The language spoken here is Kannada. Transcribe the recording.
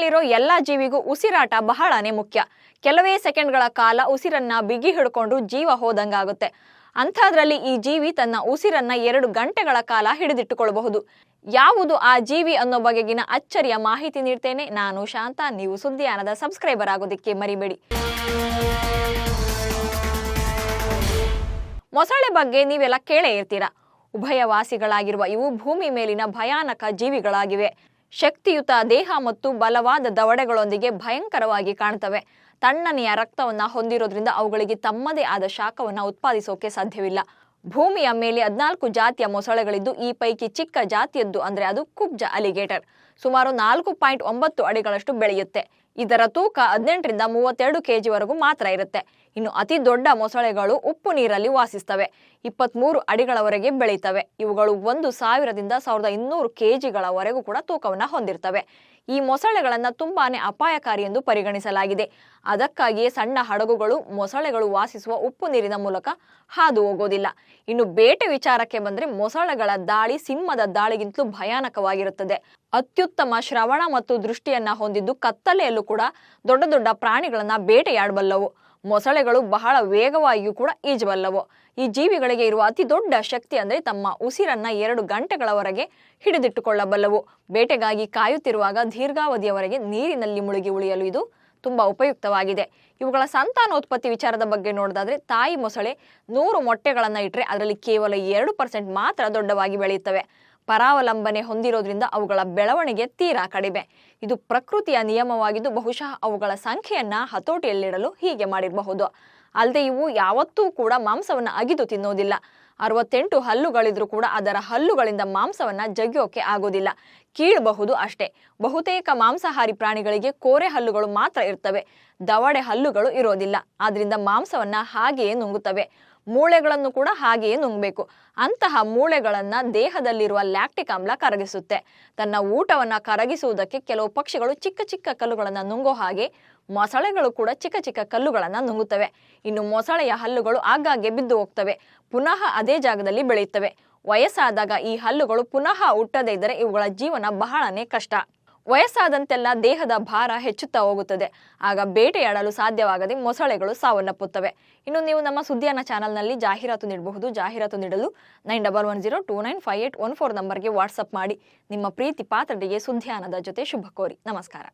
ಮೇಲಿರೋ ಎಲ್ಲ ಜೀವಿಗೂ ಉಸಿರಾಟ ಬಹಳನೇ ಮುಖ್ಯ. ಕೆಲವೇ ಸೆಕೆಂಡ್ಗಳ ಕಾಲ ಉಸಿರನ್ನ ಬಿಗಿ ಹಿಡ್ಕೊಂಡು ಜೀವ ಹೋದಂಗಾಗುತ್ತೆ. ಅಂಥದ್ರಲ್ಲಿ ಈ ಜೀವಿ ತನ್ನ ಉಸಿರನ್ನ ಎರಡು ಗಂಟೆಗಳ ಕಾಲ ಹಿಡಿದಿಟ್ಟುಕೊಳ್ಳಬಹುದು. ಯಾವುದು ಆ ಜೀವಿ ಅನ್ನೋ ಬಗೆಗಿನ ಅಚ್ಚರಿಯ ಮಾಹಿತಿ ನೀಡ್ತೇನೆ. ನಾನು ಶಾಂತ, ನೀವು ಸುದ್ದಿಯಾನದ ಸಬ್ಸ್ಕ್ರೈಬರ್ ಆಗೋದಿಕ್ಕೆ ಮರಿಬೇಡಿ. ಮೊಸಳೆ ಬಗ್ಗೆ ನೀವೆಲ್ಲ ಕೇಳೇ ಇರ್ತೀರಾ. ಉಭಯವಾಸಿಗಳಾಗಿರುವ ಇವು ಭೂಮಿ ಮೇಲಿನ ಭಯಾನಕ ಜೀವಿಗಳಾಗಿವೆ. ಶಕ್ತಿಯುತ ದೇಹ ಮತ್ತು ಬಲವಾದ ದವಡೆಗಳೊಂದಿಗೆ ಭಯಂಕರವಾಗಿ ಕಾಣ್ತವೆ. ತಣ್ಣನೆಯ ರಕ್ತವನ್ನ ಹೊಂದಿರೋದ್ರಿಂದ ಅವುಗಳಿಗೆ ತಮ್ಮದೇ ಆದ ಶಾಖವನ್ನ ಉತ್ಪಾದಿಸೋಕೆ ಸಾಧ್ಯವಿಲ್ಲ. ಭೂಮಿಯ ಮೇಲೆ ಹದಿನಾಲ್ಕು ಜಾತಿಯ ಮೊಸಳೆಗಳಿದ್ದು, ಈ ಪೈಕಿ ಚಿಕ್ಕ ಜಾತಿಯದ್ದು ಅಂದ್ರೆ ಅದು ಕುಬ್ಜ ಅಲಿಗೇಟರ್. ಸುಮಾರು ನಾಲ್ಕು ಪಾಯಿಂಟ್ ಒಂಬತ್ತು ಅಡಿಗಳಷ್ಟು ಬೆಳೆಯುತ್ತೆ. ಇದರ ತೂಕ ಹದಿನೆಂಟರಿಂದ ಮೂವತ್ತೆರಡು ಕೆಜಿವರೆಗೂ ಮಾತ್ರ ಇರುತ್ತೆ. ಇನ್ನು ಅತಿ ದೊಡ್ಡ ಮೊಸಳೆಗಳು ಉಪ್ಪು ನೀರಲ್ಲಿ ವಾಸಿಸ್ತವೆ. ಇಪ್ಪತ್ಮೂರು ಅಡಿಗಳವರೆಗೆ ಬೆಳೀತವೆ. ಇವುಗಳು ಒಂದು ಸಾವಿರದಿಂದ ಸಾವಿರದ ಇನ್ನೂರು ಕೆಜಿಗಳವರೆಗೂ ಕೂಡ ತೂಕವನ್ನು ಹೊಂದಿರ್ತವೆ. ಈ ಮೊಸಳೆಗಳನ್ನು ತುಂಬಾನೇ ಅಪಾಯಕಾರಿ ಎಂದು ಪರಿಗಣಿಸಲಾಗಿದೆ. ಅದಕ್ಕಾಗಿಯೇ ಸಣ್ಣ ಹಡಗುಗಳು, ಮೊಸಳೆಗಳು ವಾಸಿಸುವ ಉಪ್ಪು ನೀರಿನ ಮೂಲಕ ಹಾದು ಹೋಗೋದಿಲ್ಲ. ಇನ್ನು ಬೇಟೆ ವಿಚಾರಕ್ಕೆ ಬಂದ್ರೆ ಮೊಸಳೆಗಳ ದಾಳಿ ಸಿಂಹದ ದಾಳಿಗಿಂತಲೂ ಭಯಾನಕವಾಗಿರುತ್ತದೆ. ಅತ್ಯುತ್ತಮ ಶ್ರವಣ ಮತ್ತು ದೃಷ್ಟಿಯನ್ನ ಹೊಂದಿದ್ದು ಕತ್ತಲೆಯಲ್ಲೂ ಕೂಡ ದೊಡ್ಡ ದೊಡ್ಡ ಪ್ರಾಣಿಗಳನ್ನ ಬೇಟೆಯಾಡಬಲ್ಲವು. ಮೊಸಳೆಗಳು ಬಹಳ ವೇಗವಾಗಿಯೂ ಕೂಡ ಈಜಬಲ್ಲವು. ಈ ಜೀವಿಗಳಿಗೆ ಇರುವ ಅತಿ ದೊಡ್ಡ ಶಕ್ತಿ ಅಂದರೆ ತಮ್ಮ ಉಸಿರನ್ನ ಎರಡು ಗಂಟೆಗಳವರೆಗೆ ಹಿಡಿದಿಟ್ಟುಕೊಳ್ಳಬಲ್ಲವು. ಬೇಟೆಗಾಗಿ ಕಾಯುತ್ತಿರುವಾಗ ದೀರ್ಘಾವಧಿಯವರೆಗೆ ನೀರಿನಲ್ಲಿ ಮುಳುಗಿ ಉಳಿಯಲು ಇದು ತುಂಬಾ ಉಪಯುಕ್ತವಾಗಿದೆ. ಇವುಗಳ ಸಂತಾನೋತ್ಪತ್ತಿ ವಿಚಾರದ ಬಗ್ಗೆ ನೋಡೋದಾದ್ರೆ ತಾಯಿ ಮೊಸಳೆ ನೂರು ಮೊಟ್ಟೆಗಳನ್ನು ಇಟ್ಟರೆ ಅದರಲ್ಲಿ ಕೇವಲ ಎರಡು ಪರ್ಸೆಂಟ್ ಮಾತ್ರ ದೊಡ್ಡವಾಗಿ ಬೆಳೆಯುತ್ತವೆ. ಪರಾವಲಂಬನೆ ಹೊಂದಿರೋದ್ರಿಂದ ಅವುಗಳ ಬೆಳವಣಿಗೆ ತೀರಾ ಕಡಿಮೆ. ಇದು ಪ್ರಕೃತಿಯ ನಿಯಮವಾಗಿದ್ದು ಬಹುಶಃ ಅವುಗಳ ಸಂಖ್ಯೆಯನ್ನ ಹತೋಟಿಯಲ್ಲಿಡಲು ಹೀಗೆ ಮಾಡಿರಬಹುದು. ಅಲ್ಲದೆ ಇವು ಯಾವತ್ತೂ ಕೂಡ ಮಾಂಸವನ್ನು ಅಗಿದು ತಿನ್ನೋದಿಲ್ಲ. ಅರವತ್ತೆಂಟು ಹಲ್ಲುಗಳಿದ್ರೂ ಕೂಡ ಅದರ ಹಲ್ಲುಗಳಿಂದ ಮಾಂಸವನ್ನ ಜಗಿಯೋಕೆ ಆಗೋದಿಲ್ಲ. ಕೀಳಬಹುದು ಅಷ್ಟೇ. ಬಹುತೇಕ ಮಾಂಸಾಹಾರಿ ಪ್ರಾಣಿಗಳಿಗೆ ಕೋರೆ ಹಲ್ಲುಗಳು ಮಾತ್ರ ಇರ್ತವೆ. ದವಡೆ ಹಲ್ಲುಗಳು ಇರೋದಿಲ್ಲ. ಆದ್ರಿಂದ ಮಾಂಸವನ್ನ ಹಾಗೆಯೇ ನುಂಗುತ್ತವೆ. ಮೂಳೆಗಳನ್ನು ಕೂಡ ಹಾಗೆಯೇ ನುಂಗಬೇಕು. ಅಂತಹ ಮೂಳೆಗಳನ್ನು ದೇಹದಲ್ಲಿರುವ ಲ್ಯಾಕ್ಟಿಕ್ ಆಮ್ಲ ಕರಗಿಸುತ್ತೆ. ತನ್ನ ಊಟವನ್ನ ಕರಗಿಸುವುದಕ್ಕೆ ಕೆಲವು ಪಕ್ಷಿಗಳು ಚಿಕ್ಕ ಚಿಕ್ಕ ಕಲ್ಲುಗಳನ್ನು ನುಂಗೋ ಹಾಗೆ ಮೊಸಳೆಗಳು ಕೂಡ ಚಿಕ್ಕ ಚಿಕ್ಕ ಕಲ್ಲುಗಳನ್ನು ನುಂಗುತ್ತವೆ. ಇನ್ನು ಮೊಸಳೆಯ ಹಲ್ಲುಗಳು ಆಗಾಗ್ಗೆ ಬಿದ್ದು ಹೋಗ್ತವೆ. ಪುನಃ ಅದೇ ಜಾಗದಲ್ಲಿ ಬೆಳೆಯುತ್ತವೆ. ವಯಸ್ಸಾದಾಗ ಈ ಹಲ್ಲುಗಳು ಪುನಃ ಹುಟ್ಟದೇ ಇದ್ದರೆ ಇವುಗಳ ಜೀವನ ಬಹಳನೇ ಕಷ್ಟ. ವಯಸ್ಸಾದಂತೆಲ್ಲ ದೇಹದ ಭಾರ ಹೆಚ್ಚುತ್ತಾ ಹೋಗುತ್ತದೆ. ಆಗ ಬೇಟೆಯಾಡಲು ಸಾಧ್ಯವಾಗದೆ ಮೊಸಳೆಗಳು ಸಾವನ್ನಪ್ಪುತ್ತವೆ. ಇನ್ನು ನೀವು ನಮ್ಮ ಸುದ್ದಿಯನ್ನ ಚಾನಲ್ನಲ್ಲಿ ಜಾಹೀರಾತು ನೀಡಬಹುದು. ಜಾಹೀರಾತು ನೀಡಲು nine double one zero two nine five eight one four ನಂಬರ್ಗೆ ವಾಟ್ಸಪ್ ಮಾಡಿ. ನಿಮ್ಮ ಪ್ರೀತಿ ಪಾತ್ರರಿಗೆ ಸುದ್ದಿಯಾನದ ಜೊತೆ ಶುಭ ಕೋರಿ. ನಮಸ್ಕಾರ.